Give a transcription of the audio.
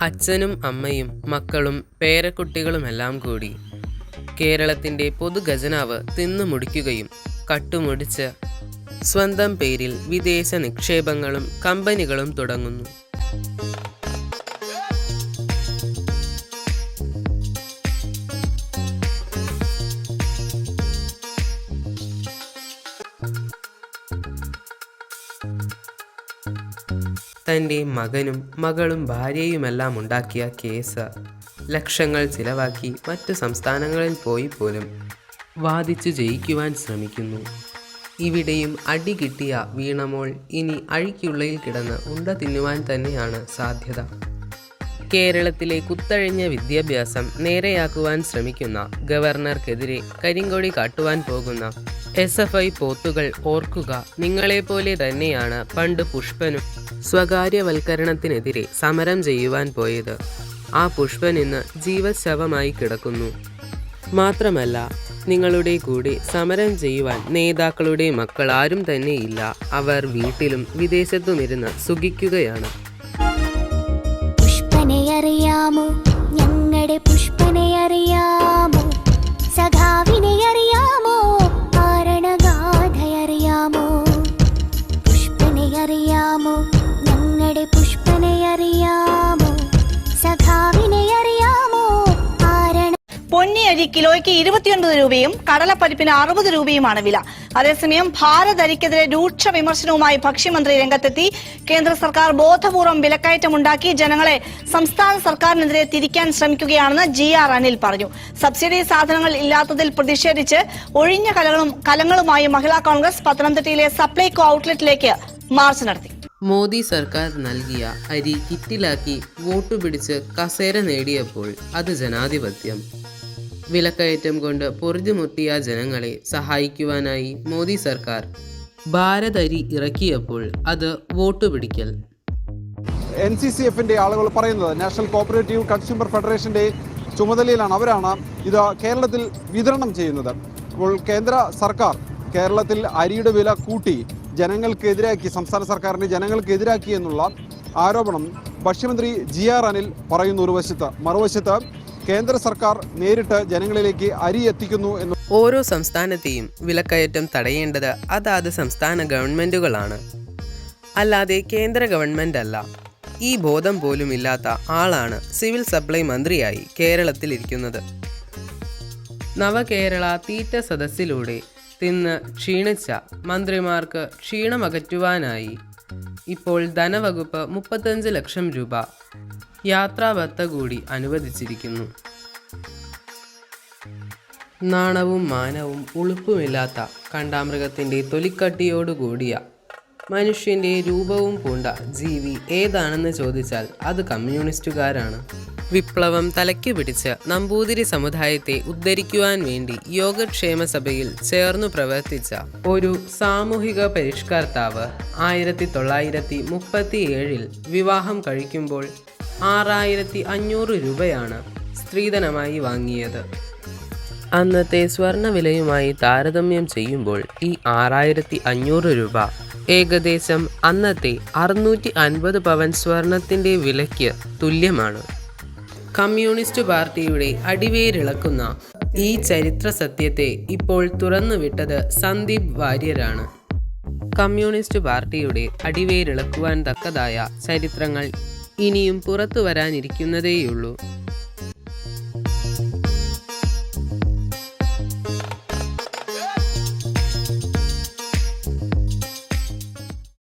അച്ഛനും അമ്മയും മക്കളും പേരക്കുട്ടികളുമെല്ലാം കൂടി കേരളത്തിന്റെ പൊതുഖജനാവ് തിന്നു മുടിക്കുകയും കട്ടുമുടിച്ച് സ്വന്തം പേരിൽ വിദേശ നിക്ഷേപങ്ങളും കമ്പനികളും തുടങ്ങുന്നു. തന്റെ മകനും മകളും ഭാര്യയുമെല്ലാം ഉണ്ടാക്കിയ കേസ്. ലക്ഷങ്ങൾ ചിലവാക്കി മറ്റു സംസ്ഥാനങ്ങളിൽ പോയി പോലും വാദിച്ചു ജയിക്കുവാൻ ശ്രമിക്കുന്നു. ഇവിടെയും അടി കിട്ടിയ വീണമോൾ ഇനി അഴിക്കുള്ളയിൽ കിടന്ന് ഉണ്ട തിന്നുവാൻ തന്നെയാണ് സാധ്യത. കേരളത്തിലെ കുത്തഴിഞ്ഞ വിദ്യാഭ്യാസം നേരെയാക്കുവാൻ ശ്രമിക്കുന്ന ഗവർണർക്കെതിരെ കരിങ്കൊടി കാട്ടുവാൻ പോകുന്ന എസ് എഫ് ഐ പോത്തുകൾ ഓർക്കുക നിങ്ങളെപ്പോലെ തന്നെയാണ് പണ്ട് പുഷ്പനും സ്വകാര്യവൽക്കരണത്തിനെതിരെ സമരം ചെയ്യുവാൻ പോയത്. ആ പുഷ്പൻ ഇന്ന് ജീവശവമായി കിടക്കുന്നു. മാത്രമല്ല നിങ്ങളുടെ കൂടെ സമരം ചെയ്യുവാൻ നേതാക്കളുടെ മക്കൾ ആരും തന്നെയില്ല. അവർ വീട്ടിലും വിദേശത്തും വിദേശത്തുമിരുന്ന് സുഖിക്കുകയാണ്. പുഷ്പനെ അറിയാമോ? ഞങ്ങളുടെ പുഷ്പനെ അറിയാമോ പൊന്നിയരി കിലോയ്ക്ക് ഇരുപത്തിയൊൻപത് രൂപയും കടലപ്പരിപ്പിന് അറുപത് രൂപയുമാണ് വില. അതേസമയം ഭാരത് അരിക്കെതിരെ രൂക്ഷ വിമർശനവുമായി ഭക്ഷ്യമന്ത്രി രംഗത്തെത്തി. കേന്ദ്ര സർക്കാർ ബോധപൂർവം വിലക്കയറ്റമുണ്ടാക്കി ജനങ്ങളെ സംസ്ഥാന സർക്കാരിനെതിരെ തിരിക്കാൻ ശ്രമിക്കുകയാണെന്ന് ജി ആർ അനിൽ പറഞ്ഞു. സബ്സിഡി സാധനങ്ങൾ ഇല്ലാത്തതിൽ പ്രതിഷേധിച്ച് ഒഴിഞ്ഞ കലകളും കലങ്ങളുമായി മഹിളാ കോൺഗ്രസ് പത്തനംതിട്ടയിലെ സപ്ലൈകോ ഔട്ട്ലെറ്റിലേക്ക് മാർച്ച് നടത്തി. മോദി സർക്കാർ നൽകിയ അരി കിറ്റിലാക്കി വോട്ട് പിടിച്ച് കസേര നേടിയപ്പോൾ അത് ജനാധിപത്യം. വിലക്കയറ്റം കൊണ്ട് പൊറുതിമുട്ടിയ ജനങ്ങളെ സഹായിക്കുവാനായി മോദി സർക്കാർ ഭാരതരി ഇറക്കിയപ്പോൾ അത് വോട്ട് പിടിക്കൽ. എൻ സി സി എഫിന്റെ ആളുകൾ പറയുന്നത് നാഷണൽ കോപ്പറേറ്റീവ് കൺസ്യൂമർ ഫെഡറേഷന്റെ ചുമതലയിലാണ് അവരാണ് ഇത് കേരളത്തിൽ വിതരണം ചെയ്യുന്നത്. അപ്പോൾ കേന്ദ്ര സർക്കാർ കേരളത്തിൽ അരിയുടെ വില കൂട്ടി ജനങ്ങൾക്കെതിരാക്കി സംസ്ഥാന സർക്കാരിന് ജനങ്ങൾക്കെതിരാക്കി എന്നുള്ള ആരോപണം ഭക്ഷ്യമന്ത്രി ജി ആർ അനിൽ പറയുന്നു ഒരു വശത്ത്. മറുവശത്ത് കേന്ദ്ര സർക്കാർ നേരിട്ട് ജനങ്ങളിലേക്ക് അരി എത്തിക്കുന്നു എന്ന് ഓരോ സംസ്ഥാനത്തെയും വിലക്കയറ്റം തടയേണ്ടത് അതാത് സംസ്ഥാന ഗവൺമെന്റുകളാണ്. അല്ലാതെ കേന്ദ്ര ഗവൺമെന്റ് അല്ല ഈ ബോധം പോലും ഇല്ലാത്ത ആളാണ് സിവിൽ സപ്ലൈ മന്ത്രിയായി കേരളത്തിൽ കേരളത്തിലിരിക്കുന്നത്. നവകേരള തീറ്റ സദസ്സിലൂടെ തിന്ന് ക്ഷീണിച്ച മന്ത്രിമാർക്ക് ക്ഷീണമകറ്റുവാനായി ഇപ്പോൾ ധനവകുപ്പ് മുപ്പത്തഞ്ച് ലക്ഷം രൂപ. യാത്രാവത്ത കൂടി അനുവദിച്ചിരിക്കുന്നു. നാണവും മാനവും ഉളുപ്പുമില്ലാത്ത കണ്ടാമൃഗത്തിന്റെ തൊലിക്കട്ടിയോടുകൂടിയ മനുഷ്യന്റെ രൂപവും പൂണ്ട ജീവി ഏതാണെന്ന് ചോദിച്ചാൽ അത് കമ്മ്യൂണിസ്റ്റുകാരാണ്. വിപ്ലവം തലയ്ക്കു പിടിച്ച് നമ്പൂതിരി സമുദായത്തെ ഉദ്ധരിക്കുവാൻ വേണ്ടി യോഗക്ഷേമ സഭയിൽ ചേർന്നു പ്രവർത്തിച്ച ഒരു സാമൂഹിക പരിഷ്കർത്താവ് ആയിരത്തി തൊള്ളായിരത്തി മുപ്പത്തി ഏഴിൽ വിവാഹം കഴിക്കുമ്പോൾ ആറായിരത്തി അഞ്ഞൂറ് രൂപയാണ് സ്ത്രീധനമായി വാങ്ങിയത്. അന്നത്തെ സ്വർണവിലയുമായി താരതമ്യം ചെയ്യുമ്പോൾ ഈ ആറായിരത്തി അഞ്ഞൂറ് രൂപ ഏകദേശം അന്നത്തെ അറുന്നൂറ്റി അൻപത് പവൻ സ്വർണത്തിന്റെ വിലയ്ക്ക് തുല്യമാണ്. കമ്മ്യൂണിസ്റ്റ് പാർട്ടിയുടെ അടിവേരിളക്കുന്ന ഈ ചരിത്ര സത്യത്തെ ഇപ്പോൾ തുറന്നുവിട്ടത് സന്ദീപ് വാര്യരാണ്. കമ്മ്യൂണിസ്റ്റ് പാർട്ടിയുടെ അടിവേരിളക്കുവാൻ തക്കതായ ചരിത്രങ്ങൾ ഇനിയും പുറത്തു വരാനിരിക്കുന്നതേയുള്ളൂ